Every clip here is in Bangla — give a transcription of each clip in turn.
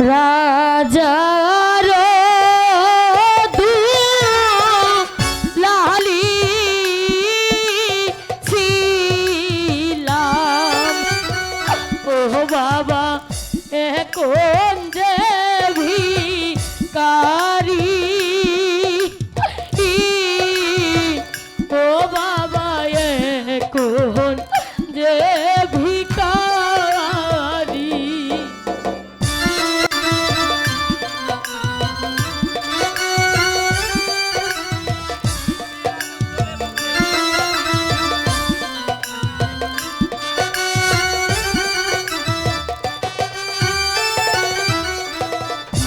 রাজার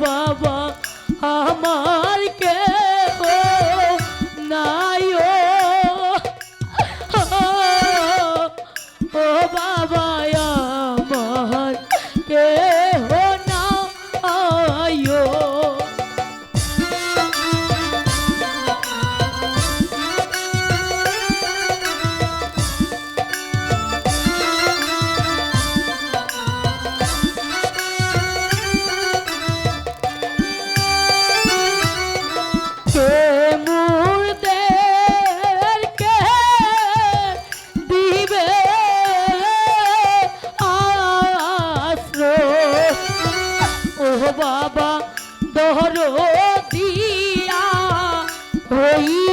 Baba. বাবা দহর দিয়া হই